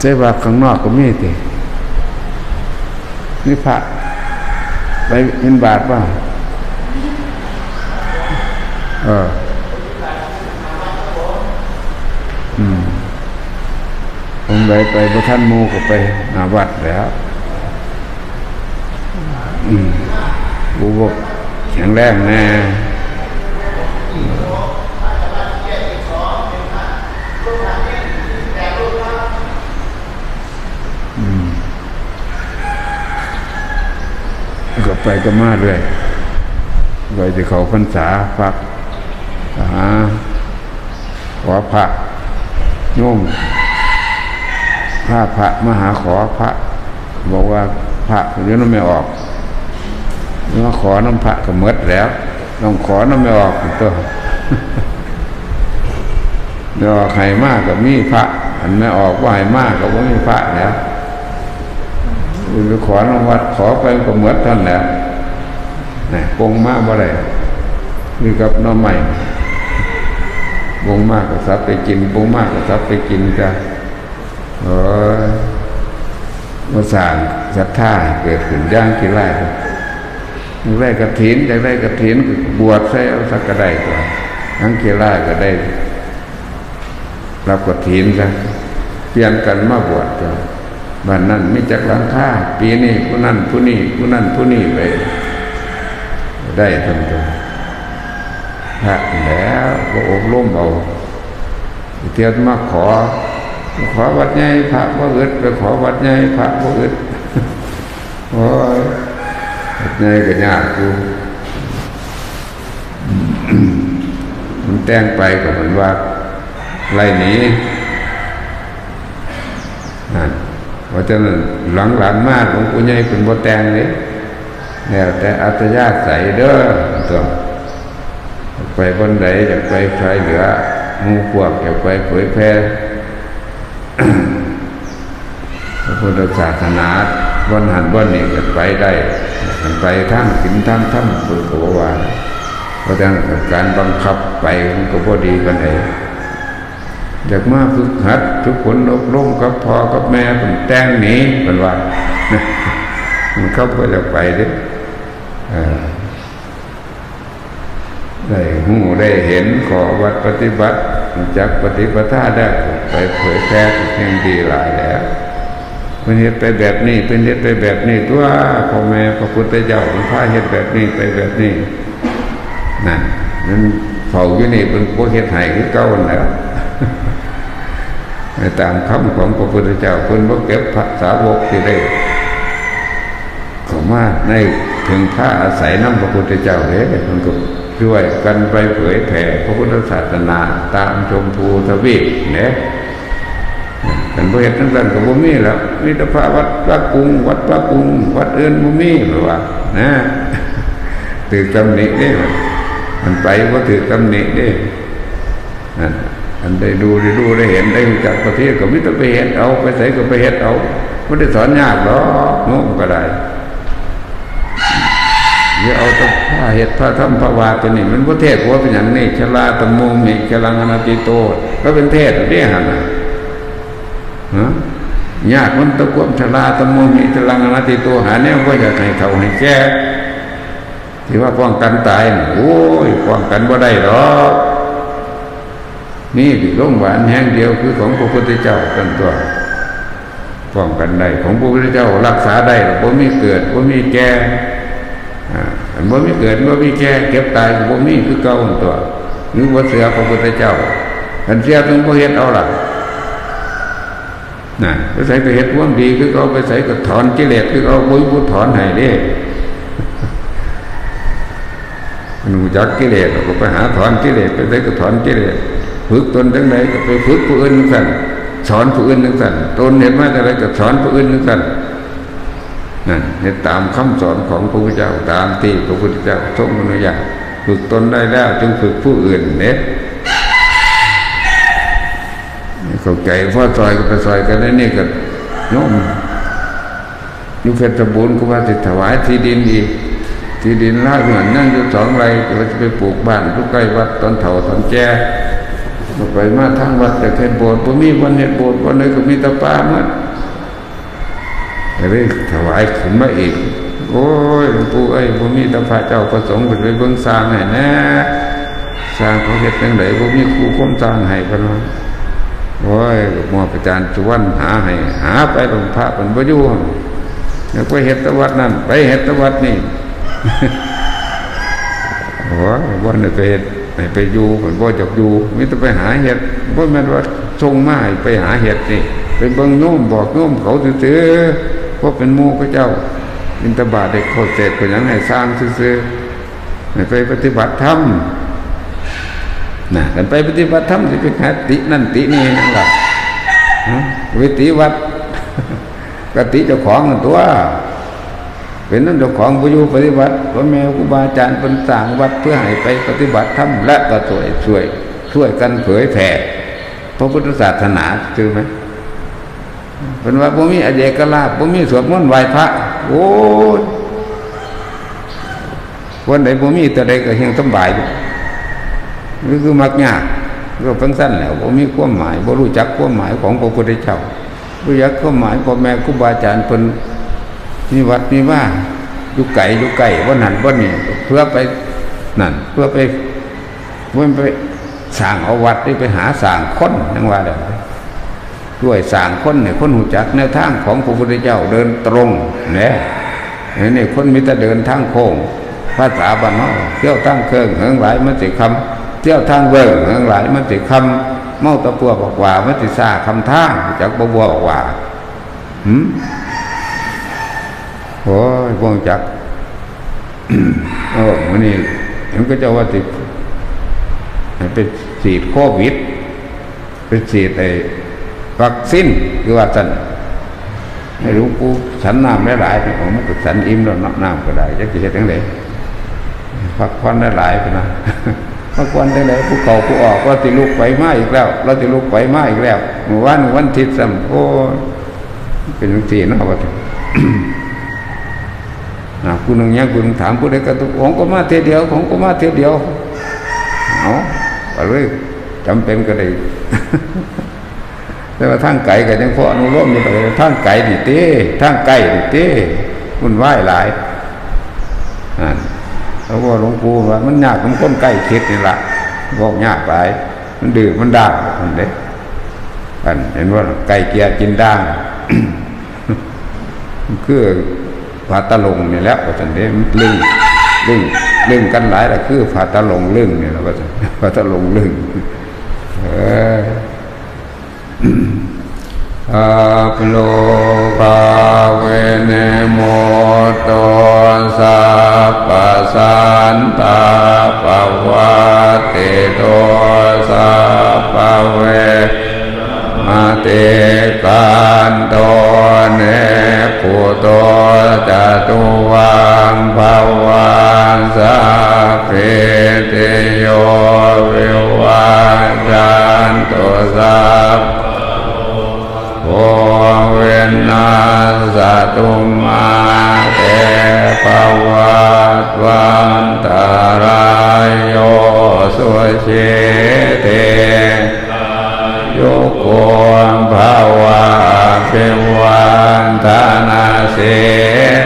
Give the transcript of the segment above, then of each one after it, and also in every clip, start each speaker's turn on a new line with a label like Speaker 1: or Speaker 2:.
Speaker 1: ใจว่าข้างนอกก็มีตินี่พระไปเงินบาทว่าเอออืมผมไปไปพระท่านโมก็ไปหาวัดแล้วอืมบูบกแข็งแรงแน่ ก็ไปก็มาเลยไปที่เขาพรรษาพักหาขอพระโยมพระพระมหาขอพระ บอกว่าพระเดี๋ยวนั้นไม่ออกมาขอน้ำพระก็หมดแล้วต้องขอน้ำไม่ออกตัวเดี๋ยวใครมากก็มีพระ อันไม่ออกว่าให้มากก็ว่ามีพระแล้ว ไปขอน้ำวัดขอไปก็เหมดท่านแล้วนี่ปงมากบ่ได้นี่กับน้องใหม่ปงมากก็ซับไปกินปงมากก็ซับไปกินจ้ะโอ้ยมาสั่งศรัทธาเกิดขึ้นย่างกี่ไร่อยากได้กระถินอยากได้กระถินก็บวชใส่เอาสักกระไดก่อนทั้งกี่ไร่ก็ได้รับกระถินซะเปลี่ยนกันมาบวชจ้ะ บ้านนั้นไม่จักหลังค่าปีนี้ผู้นั้นผู้นี้ผู้นั้นผู้นี้ไปได้ทั้งตัวพระแล้วก็อบรมเอาเทียนมาขอ ขอวัดใหญ่พระบ่อึดไปขอวัดใหญ่พระบ่อึดโอ้ยวัดใหญ่ก็ยากกูมันแต่งไปก็เหมือนว่าไล่หนีนั่น เพราะฉะนั้นหลังหลานมากหลวงปู่ใหญ่เป็นบ่แตงเลยแล้วแต่อัตยาใส่เด้อตัวไปบนไหนอยากไปใครเหลือมูพวกอยากไปเผยแพร่พระพุทธศาสนาวันหันวันนี้ก็ไปได้มันไปทั้งสินทั้งธรรมคือโกวาเพราะฉะนั้นการบังคับไปมันก็พอดีกันไหน อยากมาฝึกหัดทุกคนอบรมกับพ่อกับแม่เป็นแต่งหนีเป็นว่ามันเข้าก็จะไปเด้เออได้หูได้เห็นขอวัดปฏิบัติจากปฏิปทาได้ไปเผยแพร่เพียงดีหลายแล้วเป็นเหตุไปแบบนี้เป็นเหตุไปแบบนี้ตัวพ่อแม่พระพุทธเจ้าเป็นพาเหตุแบบนี้ไปแบบนี้นั่นนั้นเฝ้าอยู่นี่เป็นพวกเหตุไห้คือเก่าแล้ว ตามคำของพระพุทธเจ้าคนบ่เก็บพระสาวกที่ได้ขามาในถึงพระอาศัยน้ำพระพุทธเจ้าเลยมันก็ช่วยกันไปเผยแผ่พระพุทธศาสนาตามชมพูทวีปเนี่ยกันบ่เห็นทั้งนั้นก็บ่มีแล้วมีแต่พระวัดพระกรุงวัดพระกรุงวัดอื่นบ่มีหรือว่านะถือตำหนิเด้มันไปว่าถือตำหนิเด้นั่น อันได้ดูได้ดูได้เห็นได้รู้จักประเทศก็มิตรไปเห็นเอา ไปใส่ก็ไปเห็นเอาไม่ได้สอนยากหรอกโน้มก็ได้อย่าเอาตผ้าเห็ดผ้าทำผ้าวาตัวนี้ มันพระเทศว่าเป็นอย่างนี้ชลาตมโมมิชลังอนาติโตก็เป็นเทศเรียกหันนะฮะยากมันตะกวมชลาตมโมมิชลังอนาติโตหาแนวว่าอยากให้เท่าให้แก่ที่ว่าป้องกันตายโอ้ยป้องกันบ่าได้หรอก นี่โรงพยาบาลแห่งเดียวคือของพระพุทธเจ้าเป็นตัวป้องกันได้ของพระพุทธเจ้ารักษาได้บ่มีเกิดบ่มีแก่บ่มีเกิดบ่มีแก่เก็บตายบ่มีคือเก่าตัวหรือว่าเสือพระพุทธเจ้าคันเสียถึงบ่เฮ็ดเอาล่ะนะไปใส่ก็เฮ็ดว่ามดีคือเขาไปใส่ก็ถอนกิเลสคือเขาบุญผู้ถอนให้เด้มันรู้จักกิเลสก็ไปหาถอนกิเลสไปใส่ก็ถอนกิเลส ฝึกตนทั้งไหนก็ไปฝึกผู้อื่นทั้งนั้นสอนผู้อื่นทั้งนั้นตนเห็นมาแต่ไรก็สอนผู้อื่นทั้งนั้นนั่นเนตามคำสอนของพระพุทธเจ้าตามที่พระพุทธเจ้าทรงอนุญาตฝึกตนได้แล้วจึงฝึกผู้อื่นเนี่ยเข้าใจพ่อซอยก็ไปซอยกันนี่ก็โยมยุเพชรบุญก็ว่าจะถวายที่ดินอีกที่ดินลาดเหมือนนั่งอยู่สองไรก็จะไปปลูกบ้านทุกใกล้วัดตอนเถาตอนแก่ก็ ไปมาทางวัดแต่เทศโบสถ์บ่มีวันเฮ็ดโบสถ์วันไหนก็มีตะปามดเลยถวายขึ้นมาอีก โอ้ยหลวงปู่เอ้ยบ่มีตะพระเจ้าประสงค์ขึ้นไปเบิ่งสร้างให้แน่สร้างเขาเฮ็ดจังไดบ่มีครูคมสร้างให้เพิ่นว่าโอ้ยหมออาจารย์สุวรรณหาให้หาไปหลวงพระเพิ่นบ่อยู่แล้วไปเฮ็ดตะวัดนั่นไปเฮ็ดตะวัดนี่โอ้ยบ่ได้ไปเฮ็ด ให้ไปอยู่เพิ่นบ่จักอยู่มีแต่ไปหาเฮ็ดบ่แม่นว่าส่งมาให้ไปหาเฮ็ดนี่ไปเบิ่งโน้มบอกโน้มเขาซื่อเพราะเป็นหมู่เขาเจ้า อินทบาทได้โคตรเสร็จก็ยังให้สร้างซื่อไปปฏิบัติธรรมน่ะกันไปปฏิบัติธรรมสิไปหาตินั่นตินี่นั่นล่ะฮะไปติวัดกติเจ้าของตัว เป็นนั่นเจ้าของผู้อยู่ปฏิบัติพ่อแม่ครูบาอาจารย์เป็นสร้างวัดเพื่อให้ไปปฏิบัติธรรมและก็ช่วยช่วยช่วยกันเผยแผ่พระพุทธศาสนาคือไหมเป็นว่าบ่มีอเดกลาภบ่มีสวดมนต์ไหว้พระ โอ้ยวันใดบ่มีแต่ใดก็เฮงสบายนี่คือมักยากก็เพิ่งสั้นแล้วบ่มีความหมายบ่รู้จักความหมายของพระพุทธเจ้ารู้จักความหมายพ่อแม่ครูบาอาจารย์เพิ่น มีวัดมีว่าอยู่ไก่อยู่ไก่ว่านั่นว่านี่เพื่อไปนั่นเพื่อไปเพื่อไปสร้างเอาวัดนี่ไปหาสร้างคนยังว่าเด้ด้วยสร้างคนเนี่ยคนหูจักแนวทางของพระพุทธเจ้าเดินตรงเนี่ยนี่คนมีแต่เดินทางโค้งภาษาบ้านนาเที่ยวทางเครื่องเหิงหลายมันสิคำเที่ยวทางเบิ่งเหิงหลายมันสิคำเมาตะปัวบอกว่ามันสิซาคำทางจากบัวบอกว่าหืม โอ้ยพวงจักเออวันนี้เห็นก็จะว่าติดเป็นฉีดโควิด เป็นฉีดไอ้วัคซีนคือว่าสันไม่รู้กูฉันน้ำได้หลายไปผมก็ฉันอิ่มแล้วน้ำน้ำก็ได้จะกี่เฮ็ดยังไงพักผ่อนได้หลายไปนะพักผ่อนได้หลายผู้เก่าผู้ออกก็ติลุกไปมาอีกแล้ว เราติลุกไปมาอีกแล้ววานวันทิตย์ซ้ำโอ้เป็นทั้งสี่เนาะว่า นะคุณนึงยังคุณถามผู้ใดก็ตุกของก็มาเทยวเดียวของก็มาเทยวเดียวเอาก็เลยจำเป็นก็ได้แต่ว่าทางไก่ก็ยังพออนุโลมอยู่แต่ทางไก่ดิเต้ทางไก่ดิเต้มันไหวหลายอ่าแล้วว่าหลวงปู่ว่ามันยากมันก้นไก่คิดนี่ละบอกยากหลาย มันดื้อมันด่างมันเด้อันเห็นว่าไก่เกียกินด่างคือ ผาตะลงนี่แหล้วว่าจันเด้ลึงลึงลึงกันหลายละคือผาตะลงลึงนี่แหละว่าจันผาตะลงลึงเอออาปโลกาเวเนโมโตสัพพสันตาปวัติโตสัพพเวมาเตกันโต จตุวังภาวันสัพเพเตโยวิวัจันตุสัพโอเวนัสตุมาเตภวัตวันตารายโยสุเชิเตโยโกมภาวะ เปวันธานาเส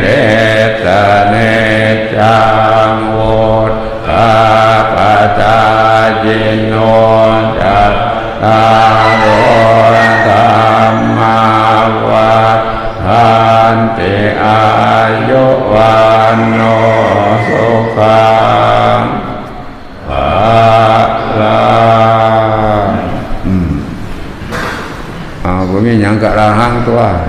Speaker 1: เดตเนจังวุฒาปจาจินโนจัตตารโอธรรมาวัฏทันติอายุวันโนสุขังภาลั ง